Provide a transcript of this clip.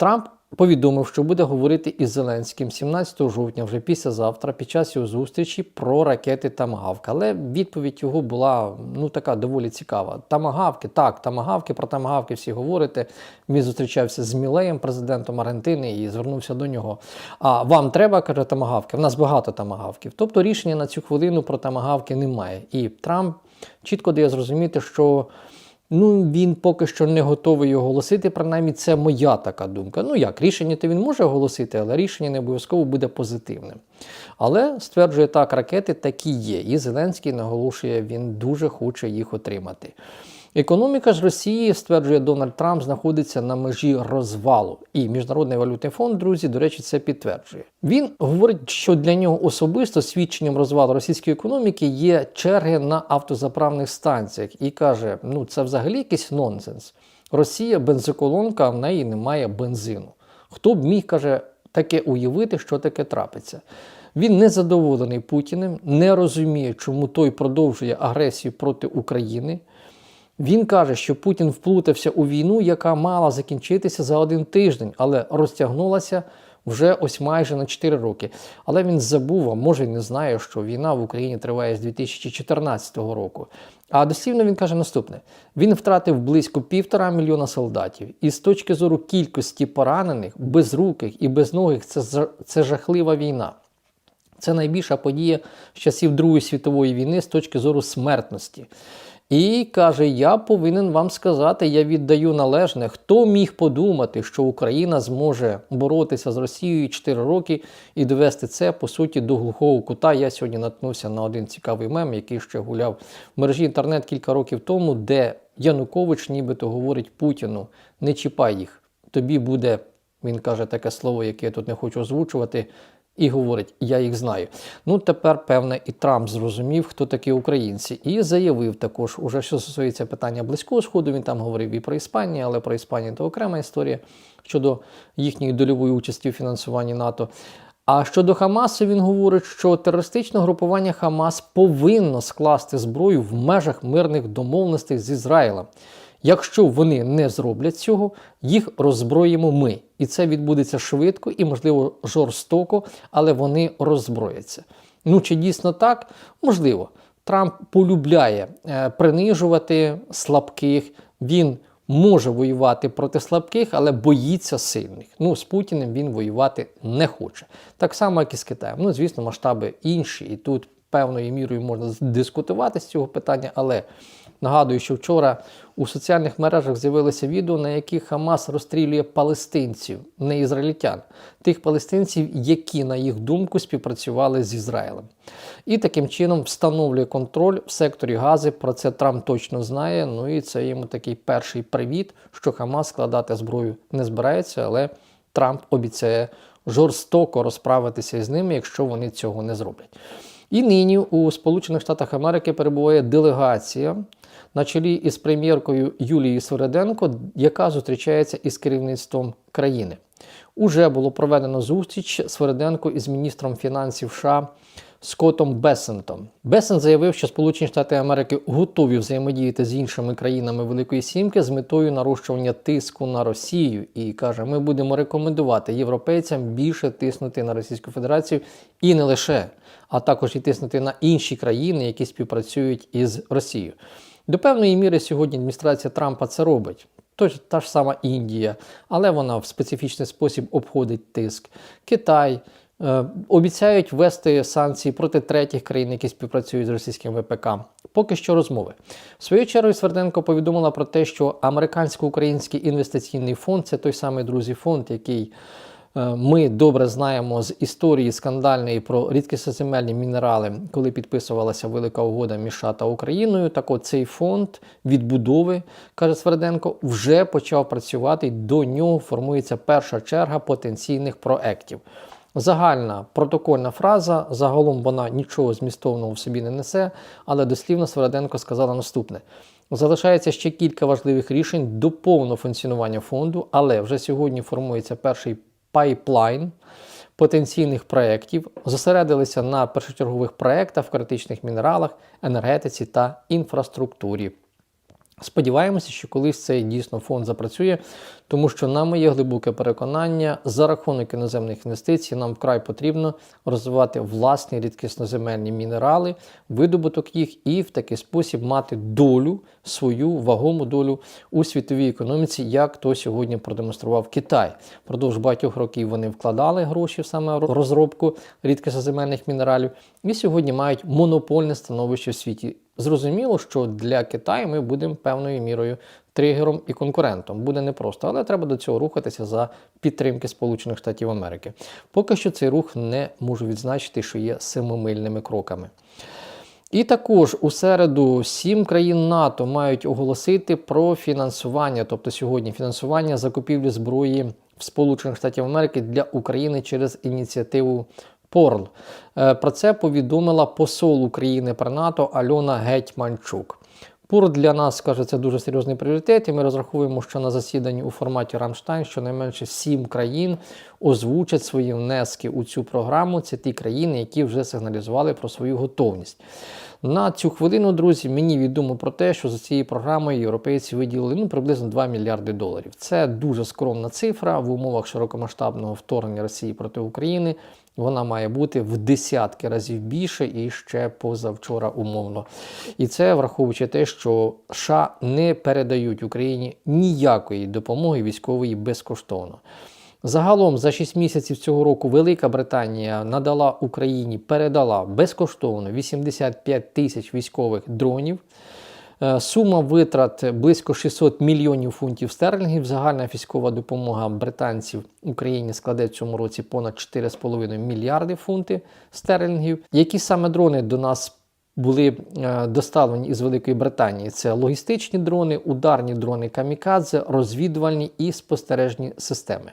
Трамп повідомив, що буде говорити із Зеленським 17 жовтня, вже післязавтра, під час його зустрічі про ракети Тамагавк. Але відповідь його була ну така доволі цікава. Тамагавки, так, тамагавки, про тамагавки всі говорите. Він зустрічався з Мілеєм, президентом Аргентини, і звернувся до нього. А вам треба, каже, тамагавки? В нас багато тамагавків. Тобто рішення на цю хвилину про тамагавки немає. І Трамп чітко дає зрозуміти, що. Ну, він поки що не готовий оголосити, принаймні це моя така думка. Ну як, рішення то він може оголосити, але рішення не обов'язково буде позитивним. Але стверджує так, ракети такі є. І Зеленський наголошує, він дуже хоче їх отримати. Економіка ж Росії, стверджує Дональд Трамп, знаходиться на межі розвалу. І Міжнародний валютний фонд, друзі, до речі, це підтверджує. Він говорить, що для нього особисто свідченням розвалу російської економіки є черги на автозаправних станціях. І каже: ну це взагалі якийсь нонсенс. Росія бензоколонка, а в неї немає бензину. Хто б міг, каже, таке уявити, що таке трапиться? Він не задоволений Путіним, не розуміє, чому той продовжує агресію проти України. Він каже, що Путін вплутався у війну, яка мала закінчитися за один тиждень, але розтягнулася вже ось майже на 4 роки. Але він забув, а може й не знає, що війна в Україні триває з 2014 року. А дослівно він каже наступне: він втратив близько півтора мільйона солдатів. І з точки зору кількості поранених, безруких і безногих, це, це жахлива війна. Це найбільша подія з часів Другої світової війни з точки зору смертності. І каже: Я повинен вам сказати, я віддаю належне, хто міг подумати, що Україна зможе боротися з Росією 4 роки і довести це по суті до глухого кута. Я сьогодні наткнувся на один цікавий мем, який ще гуляв в мережі інтернет кілька років тому, де Янукович нібито говорить Путіну: не чіпай їх, тобі буде. Він каже таке слово, яке я тут не хочу озвучувати і говорить: Я їх знаю. Ну тепер, певне, і Трамп зрозумів, хто такі українці, і заявив також, уже що стосується питання близького сходу. Він там говорив і про Іспанію, але про Іспанію то окрема історія щодо їхньої дольової участі у фінансуванні НАТО. А щодо Хамасу, він говорить, що терористичне групування Хамас повинно скласти зброю в межах мирних домовленостей з Ізраїлем. Якщо вони не зроблять цього, їх роззброїмо ми. І це відбудеться швидко і, можливо, жорстоко, але вони роззброяться. Ну чи дійсно так? Можливо. Трамп полюбляє е, принижувати слабких. Він може воювати проти слабких, але боїться сильних. Ну, з Путіним він воювати не хоче. Так само, як і з Китаєм. Ну, звісно, масштаби інші, і тут певною мірою можна дискутувати з цього питання, але нагадую, що вчора у соціальних мережах з'явилося відео, на яких Хамас розстрілює палестинців, не ізраїльтян, тих палестинців, які, на їх думку, співпрацювали з Ізраїлем. І таким чином встановлює контроль в секторі Гази. Про це Трамп точно знає. Ну і це йому такий перший привіт, що Хамас складати зброю не збирається, але Трамп обіцяє жорстоко розправитися з ними, якщо вони цього не зроблять. І нині у Сполучених Штатах Америки перебуває делегація на чолі із прем'єркою Юлією Свереденко, яка зустрічається із керівництвом країни. Уже було проведено зустріч Свереденко із міністром фінансів США Скоттом Бесентом. Бесент заявив, що Сполучені Штати Америки готові взаємодіяти з іншими країнами Великої Сімки з метою нарощування тиску на Росію. І каже, ми будемо рекомендувати європейцям більше тиснути на Російську Федерацію і не лише, а також і тиснути на інші країни, які співпрацюють із Росією. До певної міри сьогодні адміністрація Трампа це робить. Тож та ж сама Індія, але вона в специфічний спосіб обходить тиск. Китай е, обіцяють ввести санкції проти третіх країн, які співпрацюють з російським ВПК. Поки що розмови. В свою чергу Сверденко повідомила про те, що американсько-український інвестиційний фонд це той самий друзі фонд, який. Е, ми добре знаємо з історії скандальної про рідкісоземельні мінерали, коли підписувалася велика угода між США та Україною. Так от цей фонд відбудови, каже Сверденко, вже почав працювати. До нього формується перша черга потенційних проєктів. Загальна протокольна фраза, загалом вона нічого змістовного в собі не несе, але дослівно Сверденко сказала наступне. Залишається ще кілька важливих рішень до повного функціонування фонду, але вже сьогодні формується перший пайплайн потенційних проєктів, зосередилися на першочергових проєктах в критичних мінералах, енергетиці та інфраструктурі. Сподіваємося, що колись цей дійсно фонд запрацює, тому що на моє глибоке переконання, за рахунок іноземних інвестицій нам вкрай потрібно розвивати власні рідкісноземельні мінерали, видобуток їх і в такий спосіб мати долю, свою вагому долю у світовій економіці, як то сьогодні продемонстрував Китай. Продовж багатьох років вони вкладали гроші в саме розробку рідкісноземельних мінералів і сьогодні мають монопольне становище в світі. Зрозуміло, що для Китаю ми будемо певною мірою тригером і конкурентом. Буде непросто, але треба до цього рухатися за підтримки Сполучених Штатів Америки. Поки що цей рух не можу відзначити, що є семимильними кроками. І також у середу сім країн НАТО мають оголосити про фінансування, тобто сьогодні фінансування закупівлі зброї в Сполучених Штатів Америки для України через ініціативу Порл. Е, Про це повідомила посол України при НАТО Альона Гетьманчук. ПУР для нас каже, це дуже серйозний пріоритет, і ми розраховуємо, що на засіданні у форматі Рамштайн щонайменше сім країн озвучать свої внески у цю програму. Це ті країни, які вже сигналізували про свою готовність. На цю хвилину, друзі, мені відомо про те, що за цією програмою європейці виділили ну, приблизно 2 мільярди доларів. Це дуже скромна цифра в умовах широкомасштабного вторгнення Росії проти України. Вона має бути в десятки разів більше і ще позавчора умовно. І це враховуючи те, що США не передають Україні ніякої допомоги військової безкоштовно. Загалом за 6 місяців цього року Велика Британія надала Україні, передала безкоштовно 85 тисяч військових дронів. Е, Сума витрат близько 600 мільйонів фунтів стерлінгів. Загальна військова допомога британців Україні складе в цьому році понад 4,5 мільярди фунтів стерлінгів. Які саме дрони до нас були е, доставлені із Великої Британії? Це логістичні дрони, ударні дрони камікадзе, розвідувальні і спостережні системи.